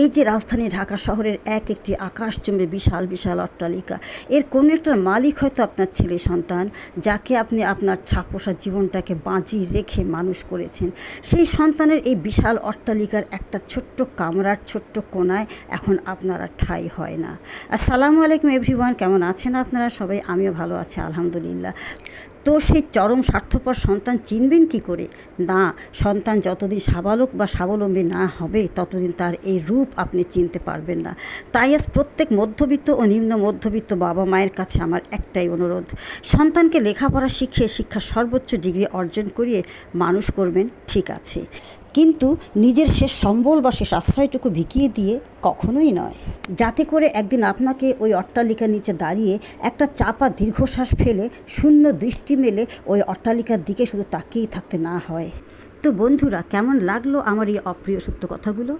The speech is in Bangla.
এই যে রাজধানী ঢাকা শহরের এক একটি আকাশচুম্বে বিশাল বিশাল অট্টালিকা। এর কোনো একটার মালিক হয়তো আপনার ছেলে, সন্তান, যাকে আপনি আপনার ছাপোষা জীবনটাকে বাঁচিয়ে রেখে মানুষ করেছেন। সেই সন্তানের এই বিশাল অট্টালিকার একটা ছোট্ট কামরার ছোট্ট কোনায় এখন আপনারা ঠাই হয় না। আসসালামু আলাইকুম এভরিওয়ান, কেমন আছেন আপনারা সবাই? আমিও ভালো আছি, আলহামদুলিল্লাহ। তো সেই চরম স্বার্থপর সন্তান চিনবেন কি করে? না, সন্তান যতদিন সাবালক বা স্বাবলম্বী না হবে, ততদিন তার এই রূপ আপনি চিনতে পারবেন না। তাই আজ প্রত্যেক মধ্যবিত্ত ও নিম্ন মধ্যবিত্ত বাবা মায়ের কাছে আমার একটাই অনুরোধ, সন্তানকে লেখাপড়া শিখিয়ে শিক্ষার সর্বোচ্চ ডিগ্রি অর্জন করিয়ে মানুষ করবেন, ঠিক আছে। কিন্তু নিজের শেষ সম্বল বা শেষ আশ্রয়টুকু বিকিয়ে দিয়ে কখনোই নয়। যাতে করে একদিন আপনাকে ওই অট্টালিকার নিচে দাঁড়িয়ে একটা চাপা দীর্ঘশ্বাস ফেলে শূন্য দৃষ্টি মেলে ওই অট্টালিকার দিকে শুধু তাকিয়েই থাকতে না হয়। তো বন্ধুরা, কেমন লাগল আমার এই অপ্রিয় সত্য কথাগুলো?